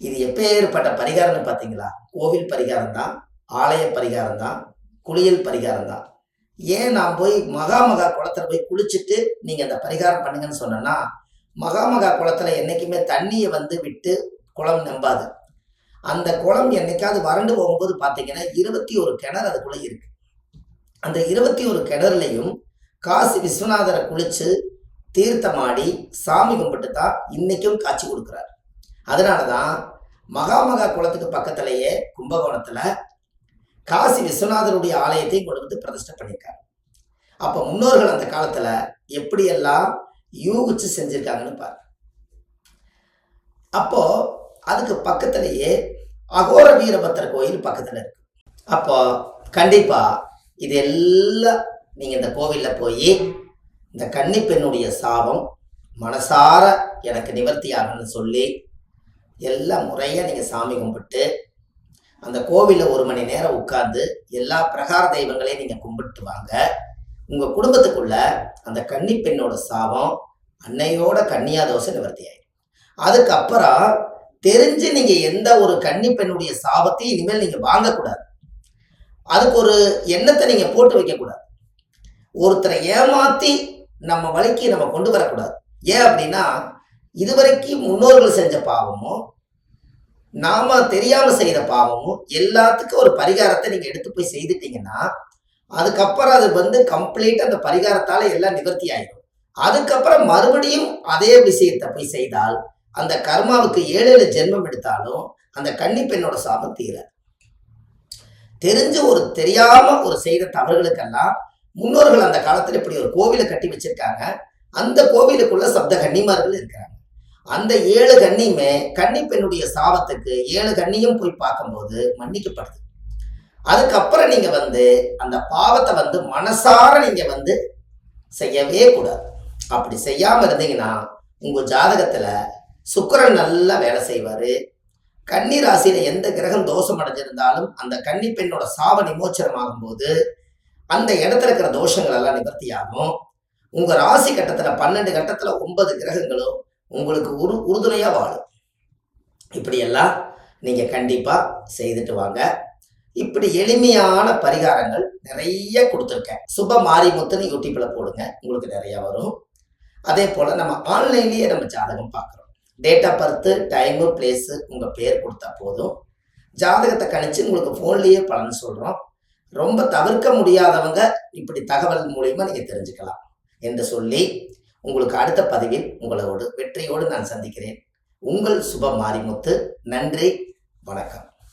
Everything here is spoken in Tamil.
இது எப்பேற்பட்ட பரிகாரம்னு பார்த்தீங்களா? கோவில் பரிகாரம் தான் ஆலய பரிகாரம் தான் குளியல் பரிகாரம் தான் ஏன் நான் போய் மகா மகா குளத்துல போய் குளிச்சுட்டு நீங்கள் அந்த பரிகாரம் பண்ணுங்கன்னு சொன்னேன்னா மகா மகா குளத்துல என்றைக்குமே தண்ணியை வந்து விட்டு குளம் நம்பாது. அந்த குளம் என்னைக்காவது வறண்டு போகும்போது பார்த்தீங்கன்னா இருபத்தி ஒரு கிணறு அதுக்குள்ளே இருக்கு. அந்த இருபத்தி ஒரு கிணறுலையும் காசி விஸ்வநாதரை குளிச்சு தீர்த்தமாடி சாமி கும்பிட்டு தான் இன்னைக்கும் காட்சி கொடுக்குறாரு. அதனால தான் மகாமகா குளத்துக்கு பக்கத்திலேயே கும்பகோணத்தில் காசி விஸ்வநாதருடைய ஆலயத்தையும் கொண்டு வந்து பிரதிஷ்டை பண்ணியிருக்காரு. அப்போ முன்னோர்கள் அந்த காலத்தில் எப்படியெல்லாம் யூகிச்சு செஞ்சுருக்காங்கன்னு பாரு அப்போ அதுக்கு பக்கத்திலேயே அகோர வீரபத்திர கோயில் பக்கத்தில் இருக்கு. அப்போ கண்டிப்பாக இது எல்லாம் நீங்கள் இந்த கோவிலில் போய் இந்த கன்னி பெண்ணுடைய சாபம் மனசார எனக்கு நிவர்த்தி ஆகணும்னு சொல்லி எல்லாம் முறையாக நீங்கள் சாமி கும்பிட்டு அந்த கோவிலில் ஒரு மணி நேரம் உட்கார்ந்து எல்லா பிரகார தெய்வங்களையும் நீங்கள் கும்பிட்டு வாங்க. உங்கள் குடும்பத்துக்குள்ள அந்த கன்னி பெண்ணோட சாபம் அன்னையோட கன்னியா தோசை நிவர்த்தி ஆயிடும். அதுக்கப்புறம் தெரிஞ்சு நீங்கள் எந்த ஒரு கன்னி பெண்ணுடைய சாபத்தையும் இனிமேல் நீங்கள் வாங்கக்கூடாது. அதுக்கு ஒரு எண்ணத்தை நீங்கள் போட்டு வைக்கக்கூடாது. ஒருத்தரை ஏமாற்றி நம்ம வழிக்கு நம்ம கொண்டு வரக்கூடாது. ஏன் அப்படின்னா இதுவரைக்கும் முன்னோர்கள் செஞ்ச பாவமும் நாம தெரியாம செய்த பாவமும் எல்லாத்துக்கும் ஒரு பரிகாரத்தை நீங்க எடுத்து போய் செய்துட்டீங்கன்னா அதுக்கப்புறம் அது வந்து கம்ப்ளீட் அந்த பரிகாரத்தால எல்லாம் நிவர்த்தி ஆயிடும். அதுக்கப்புறம் மறுபடியும் அதே விஷயத்தை போய் செய்தால் அந்த கர்மாவுக்கு ஏழு ஏழு ஜென்மம் எடுத்தாலும் அந்த கன்னி பெண்ணோட சாபம் தீர தெரிஞ்சு ஒரு தெரியாம ஒரு செய்த தவறுகளுக்கெல்லாம் முன்னோர்கள் அந்த காலத்துல இப்படி ஒரு கோவிலை கட்டி வச்சிருக்காங்க. அந்த கோவிலுக்குள்ள சப்த கன்னிமார்கள் இருக்கிறாங்க. அந்த ஏழு கன்னியுமே கன்னி பெண்ணுடைய சாபத்துக்கு ஏழு கன்னியும் போய் பார்க்கும்போது மன்னிக்கப்படுது. அதுக்கப்புறம் நீங்க வந்து அந்த பாவத்தை வந்து மனசார நீங்க வந்து செய்யவே கூடாது. அப்படி செய்யாம இருந்தீங்கன்னா உங்க ஜாதகத்துல சுக்கிரன் நல்லா வேலை செய்வாரு. கன்னி ராசியில எந்த கிரகம் தோஷம் அடைஞ்சிருந்தாலும் அந்த கன்னி பெண்ணோட சாப நிமோச்சனம் ஆகும்போது அந்த இடத்துல இருக்கிற தோஷங்கள் எல்லாம் நிவர்த்தி ஆகும் உங்க ராசி கட்டத்துல பன்னெண்டு கட்டத்துல ஒன்பது கிரகங்களும் உங்களுக்கு உரு உறுதுணையாக வாழும். இப்படியெல்லாம் நீங்கள் கண்டிப்பாக செய்துட்டு வாங்க. இப்படி எளிமையான பரிகாரங்கள் நிறைய கொடுத்துருக்கேன். சுப மாரிமுத்துன்னு யூடியூப்பில் போடுங்க உங்களுக்கு நிறைய வரும். அதே போல் நம்ம ஆன்லைன்லேயே நம்ம ஜாதகம் பார்க்குறோம். Date of birth time place உங்கள் பேர் கொடுத்தா போதும். ஜாதகத்தை கணிச்சு உங்களுக்கு ஃபோன்லேயே பலன் சொல்கிறோம் ரொம்ப தவிர்க்க முடியாதவங்க இப்படி தகவல் மூலயமா நீங்கள் தெரிஞ்சுக்கலாம். என்று சொல்லி உங்களுக்கு அடுத்த பதிவில் உங்களோடு வெற்றியோடு நான் சந்திக்கிறேன். உங்கள் சுப மாரிமுத்து. நன்றி. வணக்கம்.